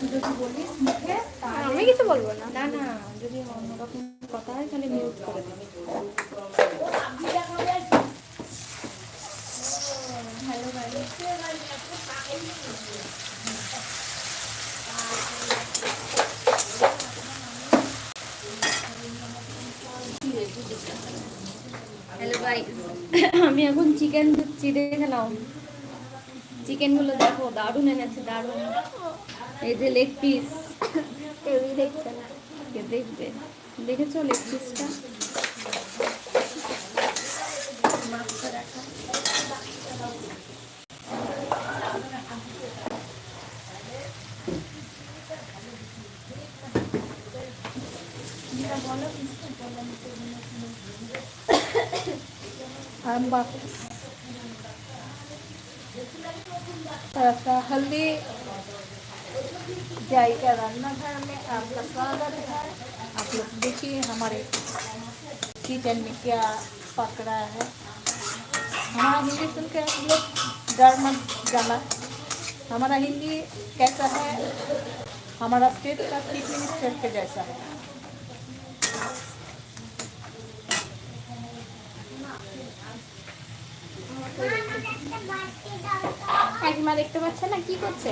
কিছু যদি বলিস মুখে আমি কিছু বলব না। না না যদি অন্যরকম কথা হয় তাহলে মিউট করে দিবি। হ্যালো গাইস আমি এখন চিকেন দিচ্ছি দেখে নাও চিকেনগুলো দেখো দারুণ এনেছে দারুণ। এই যে লেগ পিস কেউই দেখছে না কে দেখবে দেখেছো লেগ পিসটা ऐसा हल्दी जायका रान्ना घर में आपका स्वागत है आप लोग देखिए हमारे किचन में क्या पक रहा है हमारा हिंदी सुन के आप लोग डर मत जाना हमारा हिंदी कैसा है हमारा स्टेट का चीफ मिनिस्टर के जैसा है কাকিমা দেখতে পাচ্ছে না কি করছে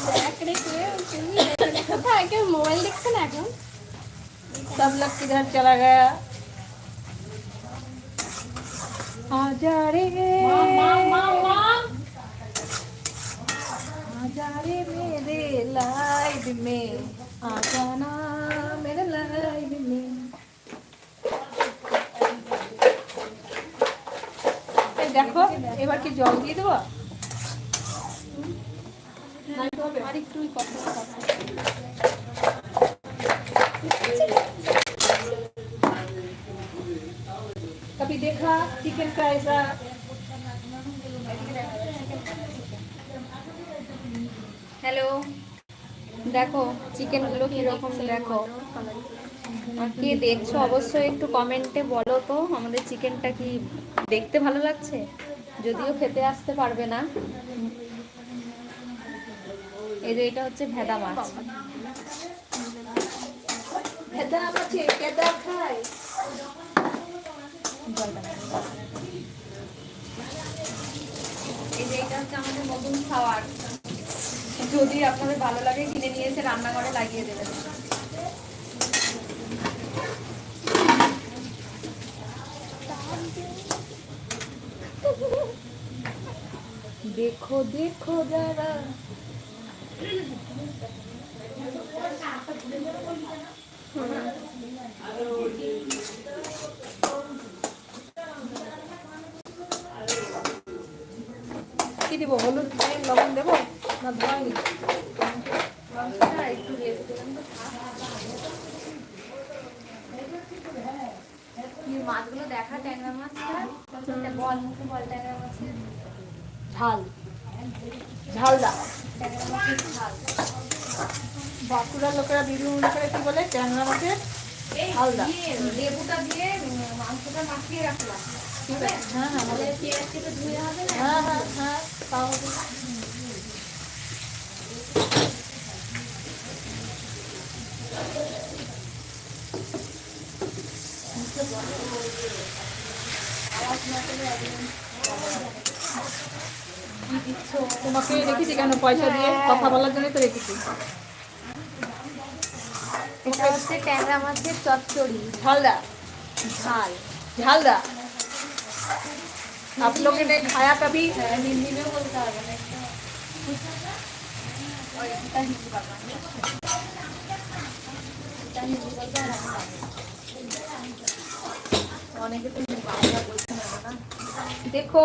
আরে দেখ রে কে তুমি এখানে কোথায় কেউ মোবাইল দেখছে না এখন सब लोग किधर चला गया आ जा रे आ जा रे मेरे लाइफ में आ जाना मेरे लाइफ में এই দেখো এবার কি জল দিয়ে দেবো আর একটু কথা कभी देखा चिकन का ऐसा হ্যালো দেখো চিকেনগুলো কীরকম দেখো আর কে দেখছো অবশ্যই একটু কমেন্টে বলো তো আমাদের চিকেনটা কি দেখতে ভালো লাগছে যদিও খেতে আসতে পারবে না এই যে এটা হচ্ছে ভেদা মাছ। ভেদা মাছ ভেদা এই যে এটা হচ্ছে আমাদের নতুন খাওয়ার যদি আপনাদের ভালো লাগে কিনে নিয়ে এসে রান্নাঘরে লাগিয়ে দেবেন। দেখো দেখো যারা কি দিব? হলুদ লবণ দেবো? না ধোয়াই একটু মাছগুলো দেখা ট্যাংরা মাছটা বল মুখে বল ট্যাংরা মাছের। ঝাল। ঝালদা ট্যাংরা মাছের ঝাল বাঁকুড়া লোকেরা বিভিন্ন করে কি বলে? ট্যাংরা মাছের এই হালদা। লেবুটা দিয়ে মাংসটা মাখিয়ে রাখলাম। ঠিক আছে। হ্যাঁ হ্যাঁ না? হ্যাঁ হ্যাঁ হ্যাঁ তাও হবে। তোমাকে রেখেছি কেন পয়সা দিয়ে কথা বলার জন্য তো রেখেছি এটা হচ্ছে ট্যাংরা মাছের চচ্চড়ি ঝালদা ঝাল ঝালদা आप लोगों ने खाया कभी হিন্দি में বলতে হবে না অনেকে তো বাংলা বলতে পারে না देखो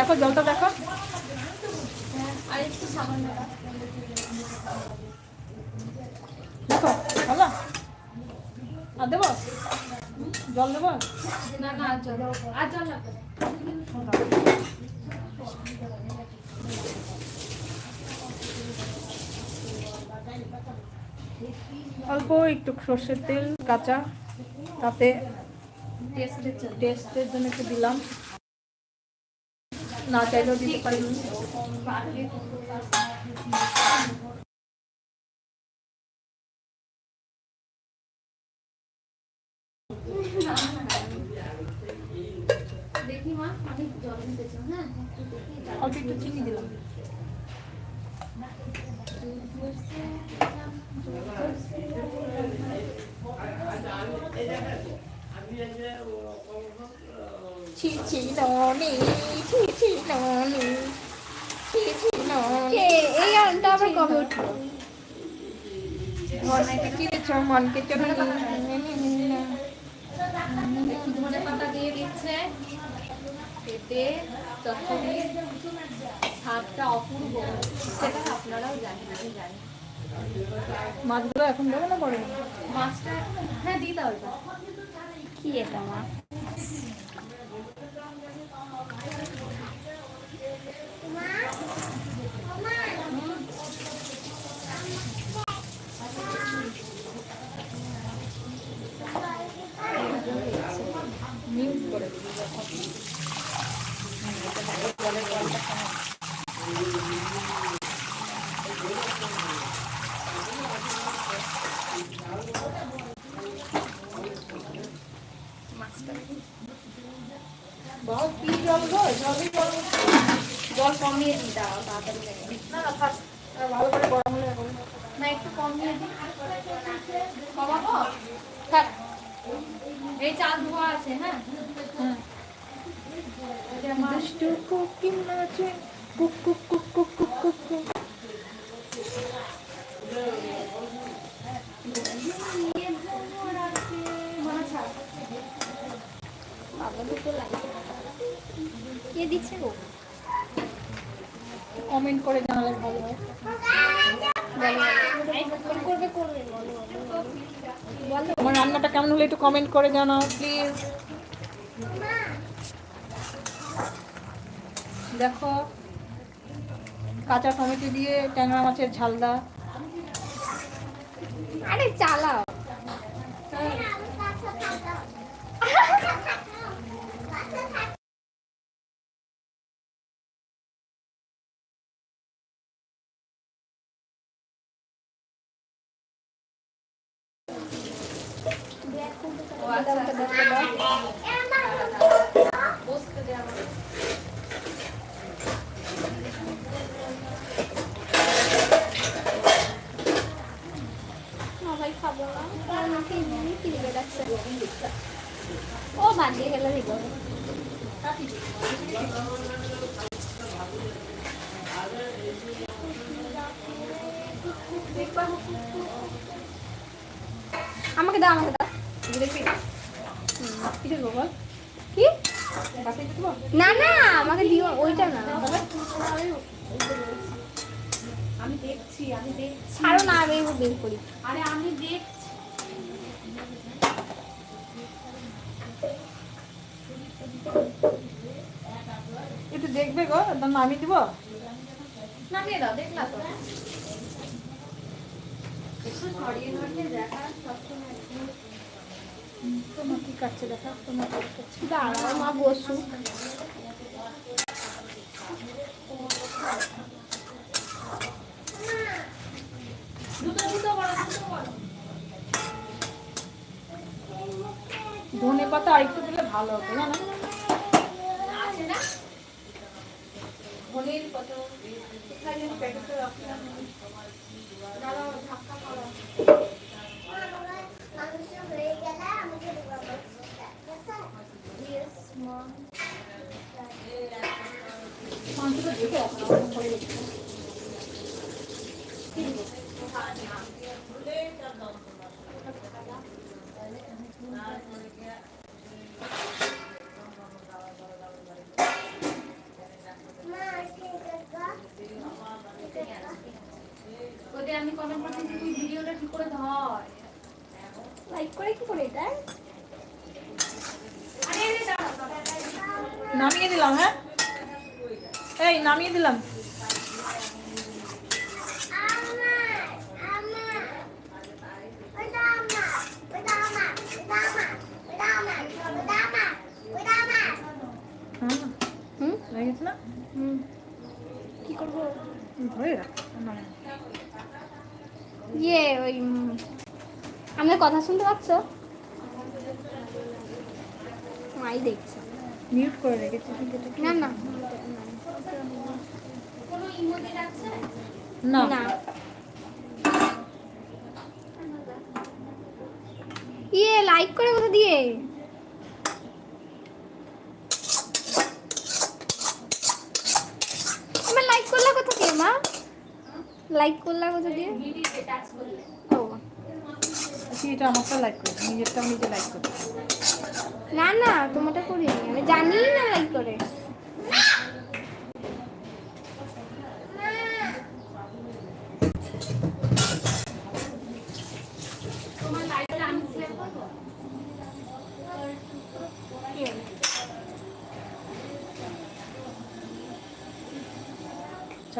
দেখো জলটা দেখো। দেখো ভালো? আর দেবো? জল দেবো? না না জল আর জল লাগবে অল্প একটু সর্ষের তেল কাঁচা তাতে টেস্টের টেস্টের জন্য একটু দিলাম। না চাইলেও দিতে পারি হ্যাঁ অল্প একটু চিনি দিলাম ছি ছি ছি ছি ননি এই গানটা আবার কবে উঠল মনকে চলে পাতা দিয়ে দিচ্ছে পেটে চচ্চড়ি স্বাদটা অপূর্ব সেটা আপনারাও জানেন আমি জানি মাছগুলো এখন দেবো না পরে? মাছটা হ্যাঁ দিতে হবে কি এটা মা? বহুত কি জল গো জলই জল জল কমিয়ে দিই তাড়াতাড়ি না না থাক ভালো করে গরম হলে না একটু কমিয়ে দিই কমাবো থাক এই চাল ধোয়া আছে হ্যাঁ দুষ্টু কোকিল নাচে cook cook cook cook cook cook cook বাবা দুটো লাগে কে দিচ্ছে গো কমেন্ট করে জানালে ভালো হয়। আমার রান্নাটা কেমন হলো একটু কমেন্ট করে জানাও প্লিজ। দেখো কাঁচা টমেটো দিয়ে ট্যাংরা মাছের ঝালদা। আরে চালাও। একটু দেখবে গো একদম আমি দিব? নামিয়ে দাও দেখলা তো। তোমার কি কাটছে দেখা? তোমার কাটছে? মা বসুক। দুটো দুটো বড় দুটো বড়। ধনে পাতা আর একটু দিলে ভালো জানো? আছে ধনের কত কোথায় যেন প্যাকেটটা রাখলাম দাঁড়াও ধাক্কা করো মাংস হয়ে গেলে আমাকে দেবো Yes, mom. মাংসটা দেখে রাখলাম আমার ঘরে রেখে দাও। মা ঠিক আছে ওদের আমি কমেন্ট করছি যে তুই ভিডিওটা ঠিক করে ধর লাইক করে কি করে এটা নামিয়ে দিলাম হ্যাঁ এই নামিয়ে দিলাম আমার আমার ওটা আমার ওটা আমার ওটা আমার ওটা আমার ওটা আমার ওটা আমার হ্যাঁ হুম কি করব? ধরে রাখ। নামিয়ে নাও। ইয়ে ওই উম, কথা শুনতে পাচ্ছ? মাই দেখছে। মিউট করে রেখেছি। না না। না। না। ইয়ে লাইক করে কোথা দিয়ে। আমার লাইক করলা কোথা দিয়ে মা? লাইক করলা কোথা দিয়ে। ও। আচ্ছা, এটা আমারটা লাইক করে নিজে লাইক করে না না তোমারটা করিনি। আমি জানি না লাইক করে।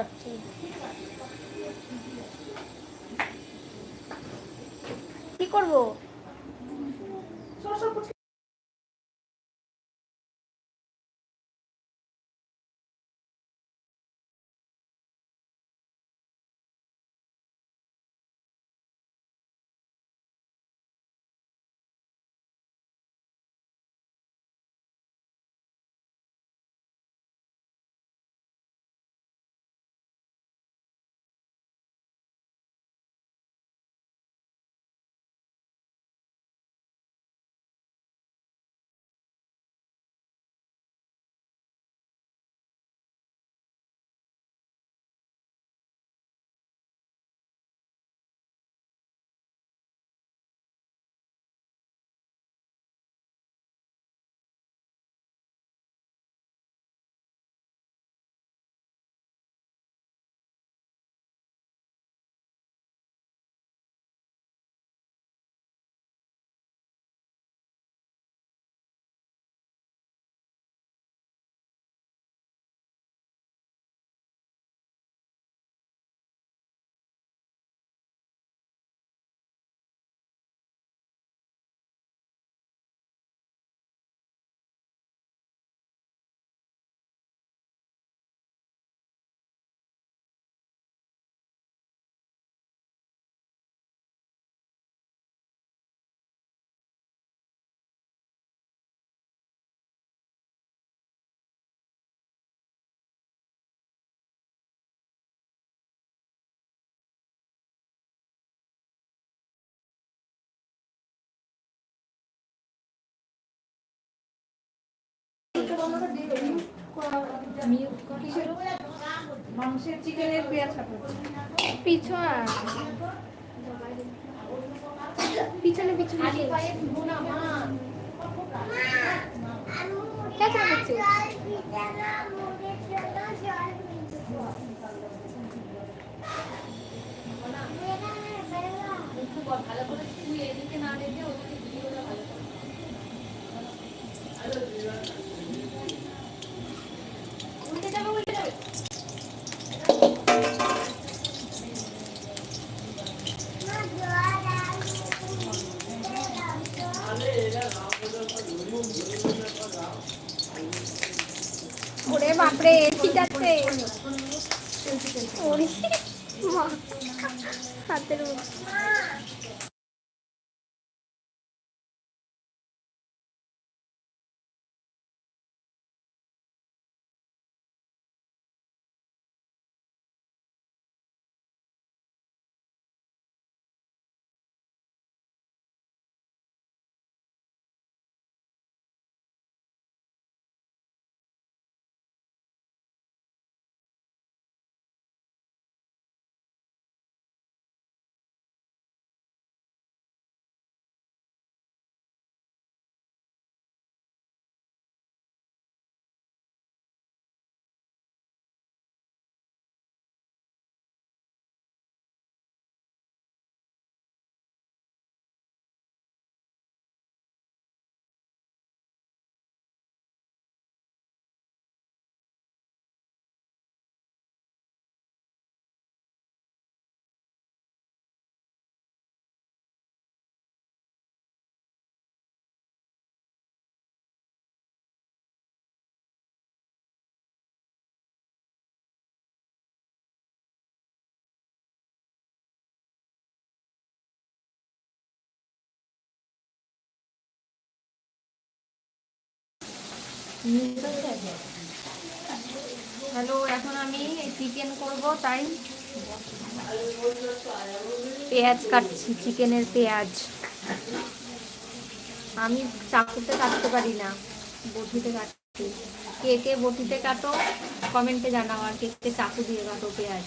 চারটে কি করব? মাংসের চিকেনের পেঁয়াজ পিছন পিছনে পিছনে ভালো করে উল্টে যাবে উল্টে যাবে ওরে বাপরে ঠিক আছে ওরে মা হাতের হ্যালো, এখন আমি চিকেন করব, তাই। পেঁয়াজ কাটছি, চিকেনের পেঁয়াজ। আমি চাকুতে কাটতে পারি না, বটিতে কাটছি। কে কে বটিতে কাটো, কমেন্টে জানাও আর কে কে চাকু দিয়ে কাটো পেঁয়াজ।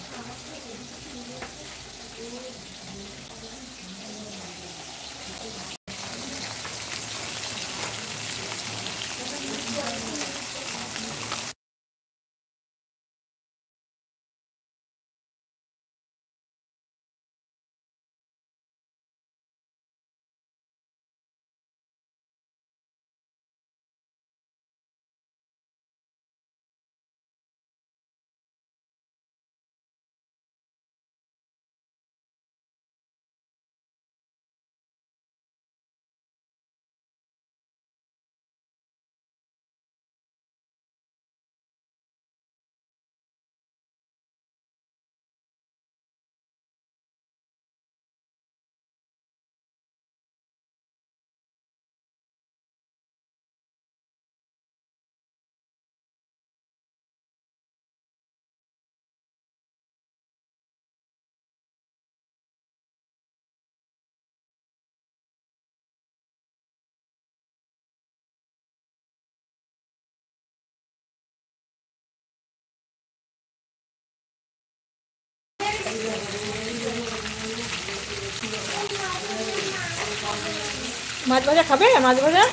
মাছ ভাজা খাবে? মাছ ভাজা?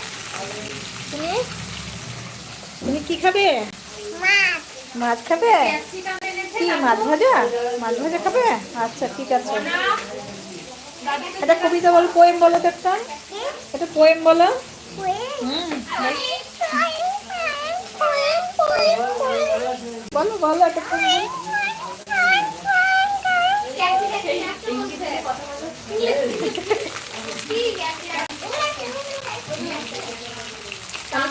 তুমি? তুমি কি খাবে? মাছ। খাবে? কি মাছ ভাজা? মাছ ভাজা খাবে? আচ্ছা ঠিক আছে। এটা কবিতা বলো পোয়েম বলো তো একটা। এটা পোয়েম বলো। বলো বলো একটা poem বলো। আমি চা- আমি চা- ধর আমি চা- চা- চাল দেবো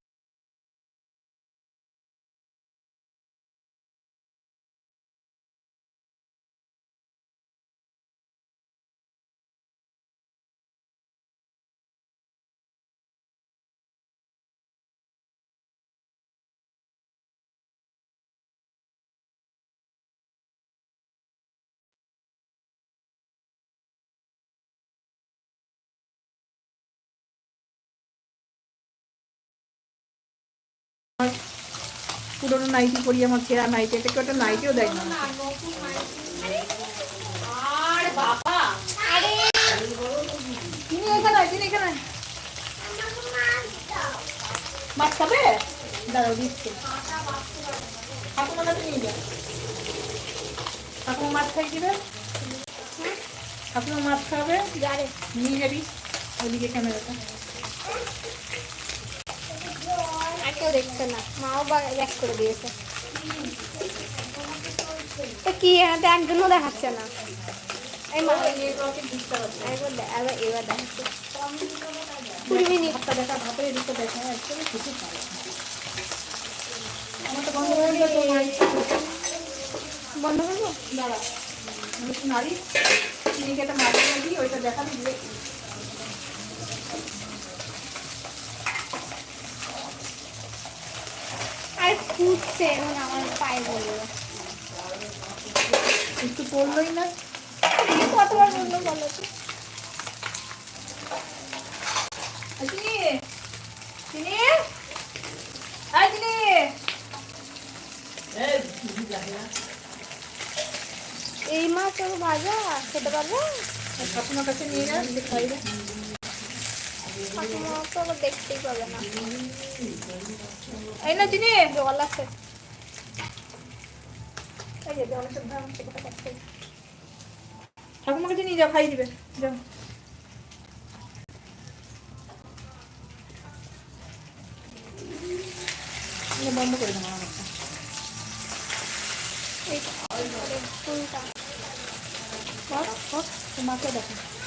পুরোনো নাইটি পরি আমার ছেঁড়া নাইটি এটাকে ওটা নাইটিও দেয় না। তিনি এখানে আয়, তিনি এখানে। মাছ খাবে? দাঁড়াও দিচ্ছে। ঠাকুমার কাছে নিয়ে যা ঠাকুমা মাছ খাই দিবে? ঠাকুমা মাছ খাবে? নিয়ে যাবি? ওদিকে ক্যামেরাটা আর কেউ দেখছে না। মাও ব্যাক করে দিয়েছে। কি এতে একজনও দেখাচ্ছে না। এই মা এবার এবার দেখাচ্ছে। কুড়ি মিনিট। দেখা ভাতের এদিকে দেখা একদমই কিছু আমার তো বন্ধ হয়ে গেল? দাঁড়া চিনিকে একটা মাছ দিয়ে ওইটা দেখাবি দিয়ে আর ফুটছে এখন আমার পায়ে বলল একটু পড়লোই না? কতবার বলল বলো তো? এই মাছ ওর ভাজা? খেতে পারবে? ঠাকুমার কাছে নিয়ে যা দিয়ে খাইবে ঠাকুমা তো আবার দেখতেই পাবে না। এই না জিনি জল লাগছে ঠাকুমাকে নিয়ে যাও খাই দিবে যাও বন্ধ করে দেবো আমার এই ফুলটা মাকে দেখো